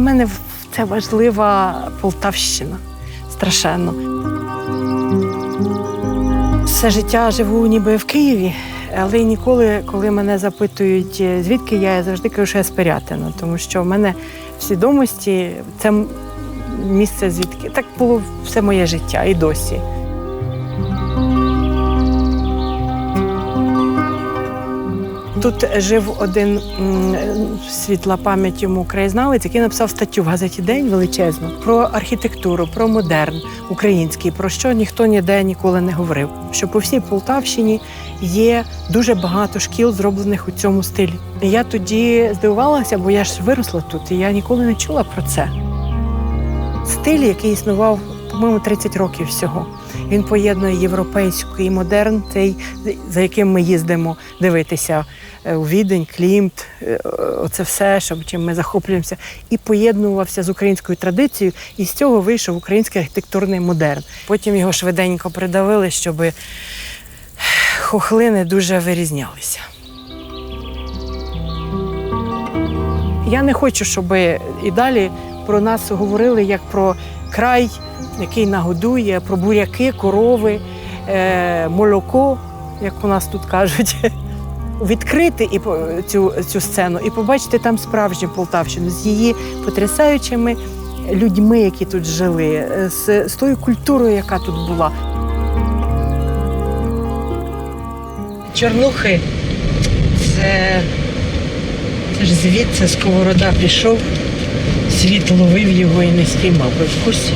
Для мене це важлива Полтавщина. Страшенно. Все життя живу ніби в Києві, але ніколи, коли мене запитують, е, звідки я, я завжди кажу, що я з тому що в мене в свідомості це місце звідки. Так було все моє життя і досі. Тут жив один світла пам'ять йому краєзнавець, який написав статтю в газеті День величезну про архітектуру, про модерн український, про що ніхто ніде ніколи не говорив. Що по всій Полтавщині є дуже багато шкіл, зроблених у цьому стилі. І я тоді здивувалася, бо я ж виросла тут, і я ніколи не чула про це. Стиль, який існував, по-моєму, 30 років всього. Він поєднує європейський модерн, цей, за яким ми їздимо дивитися е, у Відень, Клімт, е, оце все, що, чим ми захоплюємося, і поєднувався з українською традицією, і з цього вийшов український архітектурний модерн. Потім його швиденько придавили, щоб хохли не дуже вирізнялися. Я не хочу, щоб і далі про нас говорили як про край, який нагодує, про буряки, корови, е, молоко, як у нас тут кажуть. Відкрити і цю, цю сцену і побачити там справжню Полтавщину з її потрясаючими людьми, які тут жили, е, з, з тою культурою, яка тут була. Чорнухи це, це ж звідси сковорода пішов, світ ловив його і не спіймав. Ви в курсі?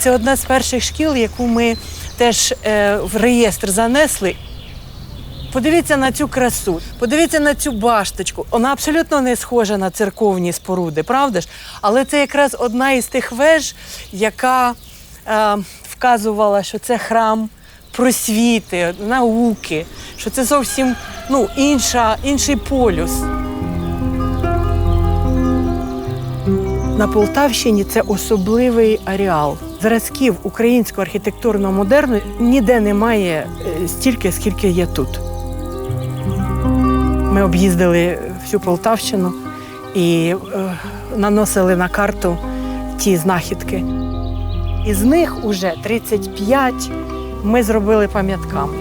Це одна з перших шкіл, яку ми теж е, в реєстр занесли. Подивіться на цю красу, подивіться на цю башточку. Вона абсолютно не схожа на церковні споруди, правда ж? Але це якраз одна із тих веж, яка е, вказувала, що це храм просвіти, науки, що це зовсім ну, інша, інший полюс. На Полтавщині це особливий ареал. Зразків українського архітектурного модерну ніде немає е, стільки, скільки є тут. Ми об'їздили всю Полтавщину і е, наносили на карту ті знахідки. Із них уже 35 ми зробили пам'ятками.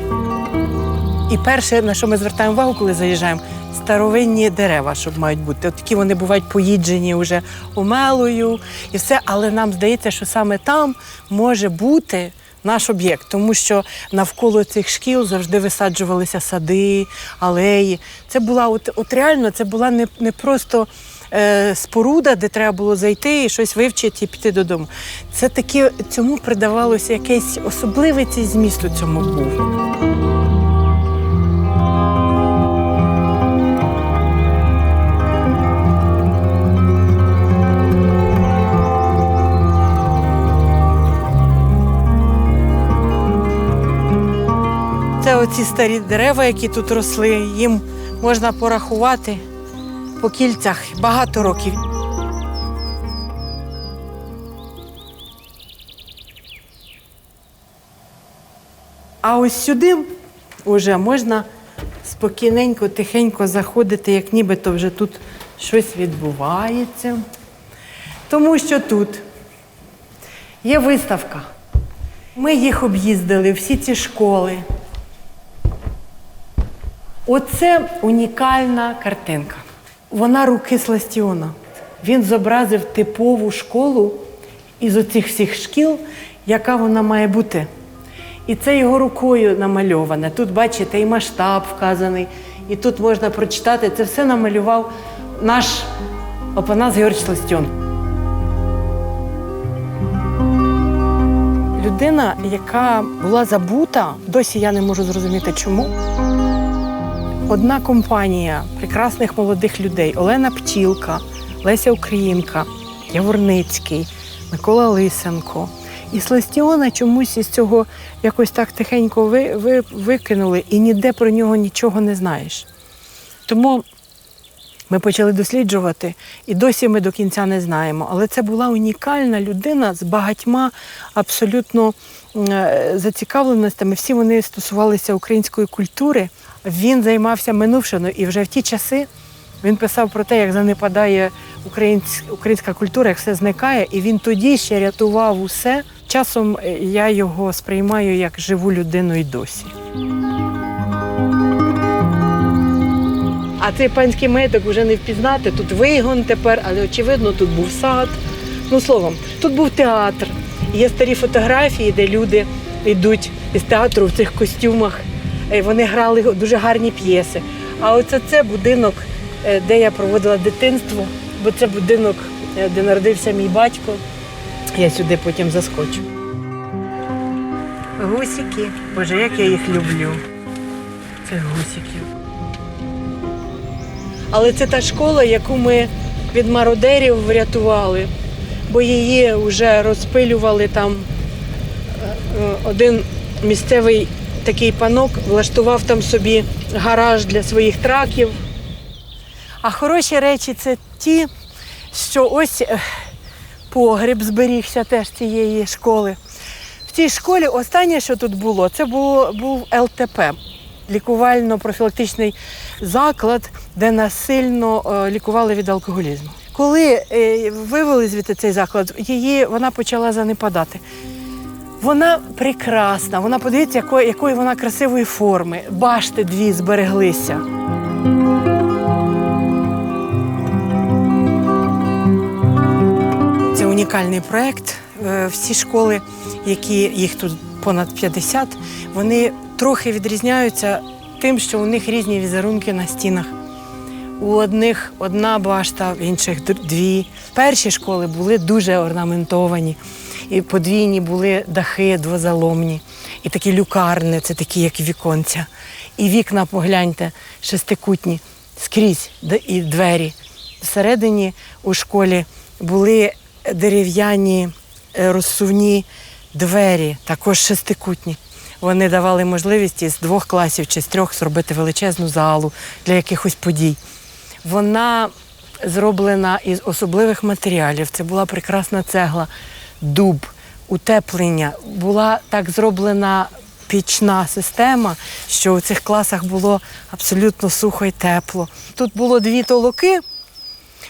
І перше, на що ми звертаємо увагу, коли заїжджаємо, старовинні дерева, щоб мають бути. От такі вони бувають поїджені вже омелою і все. Але нам здається, що саме там може бути наш об'єкт, тому що навколо цих шкіл завжди висаджувалися сади, алеї. Це була от, от реально, це була не, не просто. Е, Споруда, де треба було зайти і щось вивчити і піти додому. Це таке, цьому придавалося якийсь особливий цей зміст у цьому був. Оці старі дерева, які тут росли. Їм можна порахувати по кільцях багато років. А ось сюди вже можна спокійненько, тихенько заходити, як нібито вже тут щось відбувається. Тому що тут є виставка. Ми їх об'їздили, всі ці школи. Оце унікальна картинка. Вона руки Сластіона. Він зобразив типову школу із оцих всіх шкіл, яка вона має бути. І це його рукою намальоване. Тут, бачите, і масштаб вказаний, і тут можна прочитати. Це все намалював наш Опанас Георгій Сластіон. Людина, яка була забута, досі я не можу зрозуміти чому. Одна компанія прекрасних молодих людей Олена Птілка, Леся Українка, Яворницький, Микола Лисенко. І Сластіона чомусь із цього якось так тихенько ви, ви, викинули, і ніде про нього нічого не знаєш. Тому ми почали досліджувати, і досі ми до кінця не знаємо. Але це була унікальна людина з багатьма абсолютно зацікавленостями. Всі вони стосувалися української культури. Він займався минувшиною, і вже в ті часи Він писав про те, як занепадає українська культура, як все зникає, і він тоді ще рятував усе. Часом е, я його сприймаю як живу людину і досі. А цей панський маєток вже не впізнати. Тут вигон тепер, але очевидно, тут був сад. Ну, словом, тут був театр. Є старі фотографії, де люди йдуть із театру в цих костюмах. Е, Вони грали дуже гарні п'єси. А оце це будинок, е, де я проводила дитинство, бо це будинок, е, де народився мій батько. Я сюди потім заскочу. Гусики. Боже, як я їх люблю. Це гусики. Але це та школа, яку ми від мародерів врятували, бо її вже розпилювали там е, один місцевий такий панок, влаштував там собі гараж для своїх траків. А хороші речі це ті, що ось е, погріб зберігся теж цієї школи. В цій школі останнє, що тут було, це було, був ЛТП лікувально-профілактичний заклад, де насильно е, лікували від алкоголізму. Коли е, вивели звідти цей заклад, її вона почала занепадати. Вона прекрасна, вона подивіться, якої, якої вона красивої форми. Башти дві збереглися. Це унікальний проєкт. Е, Всі школи, які їх тут понад 50, вони трохи відрізняються тим, що у них різні візерунки на стінах. У одних одна башта, в інших дві. Перші школи були дуже орнаментовані, і подвійні були дахи двозаломні, і такі люкарни, це такі, як віконця. І вікна, погляньте, шестикутні, скрізь і двері. Всередині у школі були дерев'яні е, розсувні двері, також шестикутні. Вони давали можливість із двох класів чи з трьох зробити величезну залу для якихось подій. Вона зроблена із особливих матеріалів. Це була прекрасна цегла, дуб, утеплення. Була так зроблена пічна система, що у цих класах було абсолютно сухо і тепло. Тут було дві толоки,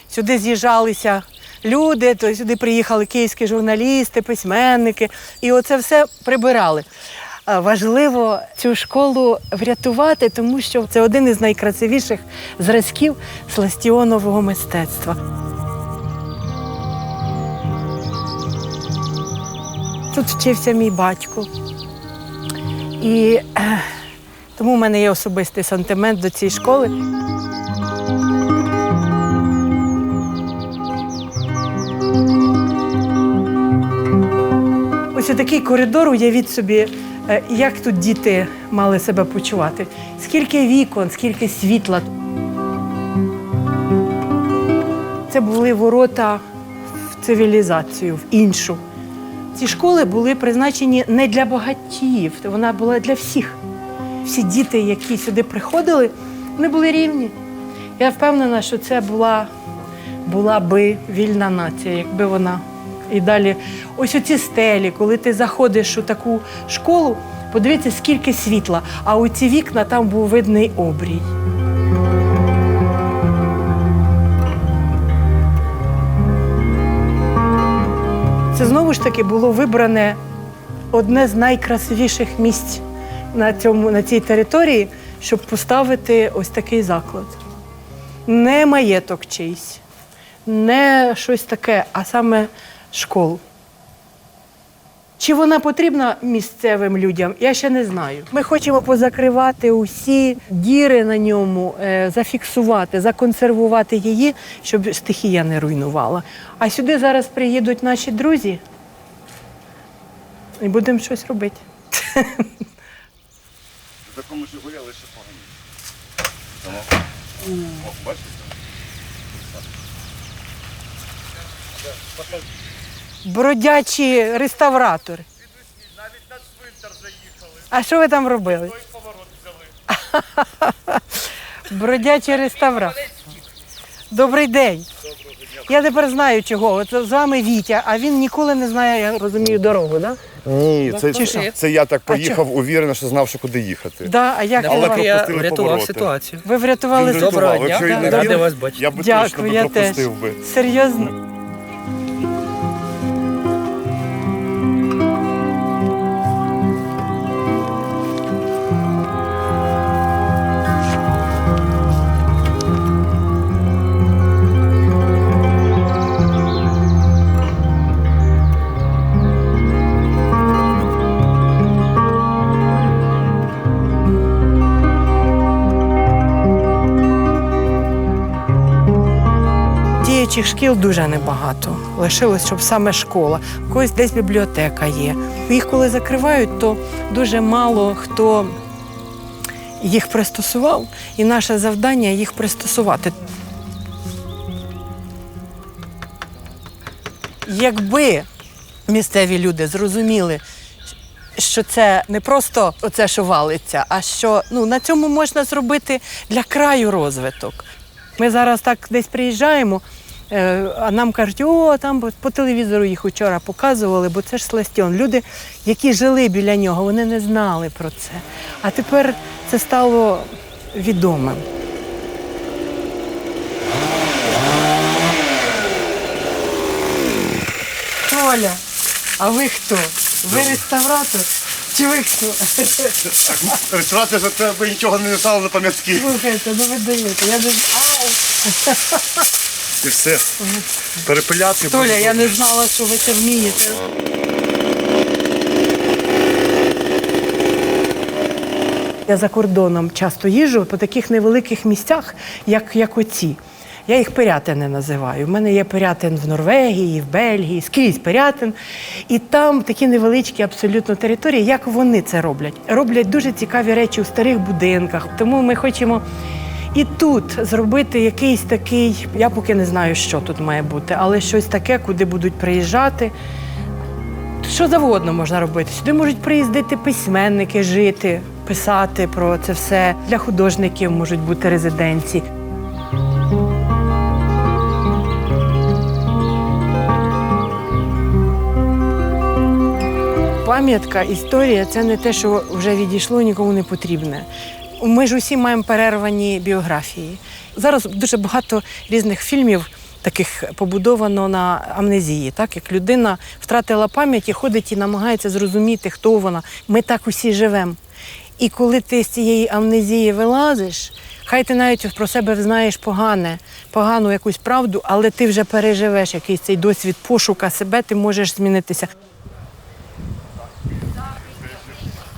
Сюди з'їжджалися люди, то сюди приїхали київські журналісти, письменники, і оце все прибирали. А Важливо цю школу врятувати, тому що це один із найкрасивіших зразків сластіонового мистецтва. Тут вчився мій батько. І е, тому в мене є особистий сантимент до цієї школи. Ось такий коридор, уявіть собі, е, як тут діти мали себе почувати. Скільки вікон, скільки світла. Це були ворота в цивілізацію, в іншу. Ці школи були призначені не для багатіїв, вона була для всіх. Всі діти, які сюди приходили, вони були рівні. Я впевнена, що це була, була би вільна нація, якби вона і далі. Ось оці стелі, коли ти заходиш у таку школу, подивіться, скільки світла, а у ці вікна там був видний обрій. Це знову ж таки було вибране одне з найкрасивіших місць на, цьому, на цій території, щоб поставити ось такий заклад. Не маєток чийсь, не щось таке, а саме школу. Чи вона потрібна місцевим людям, я ще не знаю. Ми хочемо позакривати усі діри на ньому, е, зафіксувати, законсервувати її, щоб стихія не руйнувала. А сюди зараз приїдуть наші друзі і будемо щось робити. В такому Жигулі лише погані. Бачите? Бродячі реставратори. Навіть на цвинтар заїхали, А що ви там робили? той поворот взяли. Бродячі реставратори. Добрий день. Доброго дня. Я тепер знаю чого. От з вами Вітя, а він ніколи не знає, я розумію, дорогу, да? Ні, це, Чи що? це я так поїхав, уверено, що знав, що куди їхати. Да, а як Але я врятував повороти. ситуацію. ви врятували Він врятував. Доброго Якщо дня, він не радий він, вас бачити. Я би точно Дякую, би я теж. пропустив би. Серйозно. Діючих шкіл дуже небагато. Лишилось, щоб саме школа. У когось десь бібліотека є. Їх коли закривають, то дуже мало хто їх пристосував, і наше завдання їх пристосувати. Якби місцеві люди зрозуміли, що це не просто оце, що валиться, а що ну, на цьому можна зробити для краю розвиток. Ми зараз так десь приїжджаємо, а нам кажуть, о, там по- телевізору їх вчора показували, бо це ж Сластьон. Люди, які жили біля нього, вони не знали про це. А тепер це стало відомим. Толя, а ви хто? Ви реставратор? Чи ви хто? Реєстрація за це би нічого не стало на пам'ятки. Слухайте, ну ви даєте. Я не... І все. Перепиляти. Толя, я не знала, що ви це вмієте. Я за кордоном часто їжджу по таких невеликих місцях, як, як оці. Я їх Пирятини називаю. У мене є Пирятин в Норвегії, в Бельгії, скрізь Пирятин. І там такі невеличкі абсолютно території, як вони це роблять. Роблять дуже цікаві речі у старих будинках. Тому ми хочемо і тут зробити якийсь такий, я поки не знаю, що тут має бути, але щось таке, куди будуть приїжджати. Що завгодно можна робити. Сюди можуть приїздити письменники, жити, писати про це все. Для художників можуть бути резиденції. Пам'ятка, історія це не те, що вже відійшло, нікому не потрібне. Ми ж усі маємо перервані біографії. Зараз дуже багато різних фільмів таких побудовано на амнезії, так як людина втратила пам'ять і ходить і намагається зрозуміти, хто вона. Ми так усі живемо. І коли ти з цієї амнезії вилазиш, хай ти навіть про себе знаєш погане, погану якусь правду, але ти вже переживеш якийсь цей досвід пошука себе, ти можеш змінитися.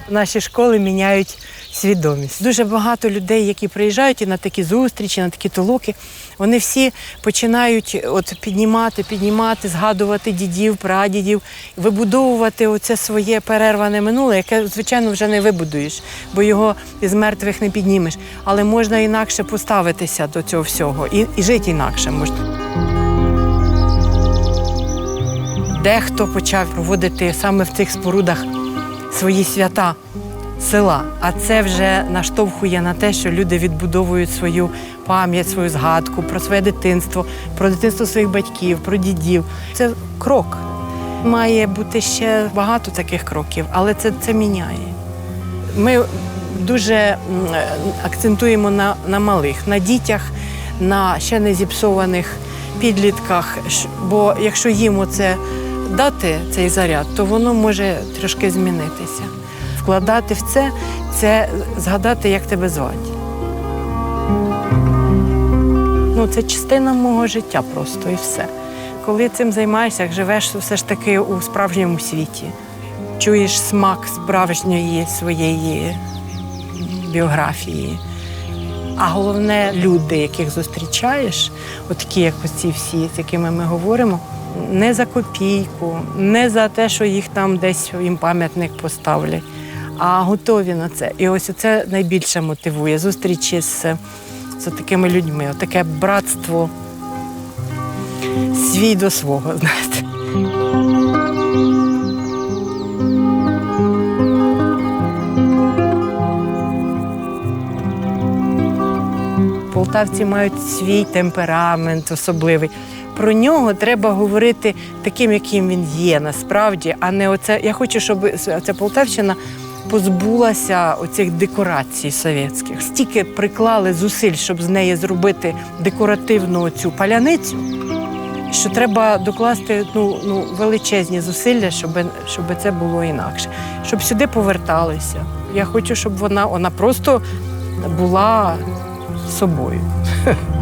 Наші школи міняють свідомість. Дуже багато людей, які приїжджають і на такі зустрічі, на такі толоки, вони всі починають от піднімати, піднімати, згадувати дідів, прадідів, вибудовувати оце своє перерване минуле, яке, звичайно, вже не вибудуєш, бо його із мертвих не піднімеш. Але можна інакше поставитися до цього всього і, і жити інакше можна. Дехто почав проводити саме в цих спорудах свої свята села. А це вже наштовхує на те, що люди відбудовують свою пам'ять, свою згадку про своє дитинство, про дитинство своїх батьків, про дідів. Це крок. Має бути ще багато таких кроків, але це, це міняє. Ми дуже акцентуємо на, на малих, на дітях, на ще не зіпсованих підлітках. Бо якщо їм оце дати цей заряд, то воно може трошки змінитися. Вкладати в це це згадати, як тебе звати. Ну, це частина мого життя просто і все. Коли цим займаєшся, живеш все ж таки у справжньому світі, чуєш смак справжньої своєї біографії. А головне, люди, яких зустрічаєш, от такі, як оці всі, з якими ми говоримо, не за копійку, не за те, що їх там десь їм пам'ятник поставлять, а готові на це. І ось це найбільше мотивує зустрічі з, з такими людьми, таке братство свій до свого, знаєте. Полтавці мають свій темперамент особливий. про нього треба говорити таким, яким він є насправді, а не оце. Я хочу, щоб ця Полтавщина позбулася оцих декорацій совєтських. Стільки приклали зусиль, щоб з неї зробити декоративну цю паляницю, що треба докласти ну, ну, величезні зусилля, щоб, щоб це було інакше, щоб сюди поверталися. Я хочу, щоб вона, вона просто була собою.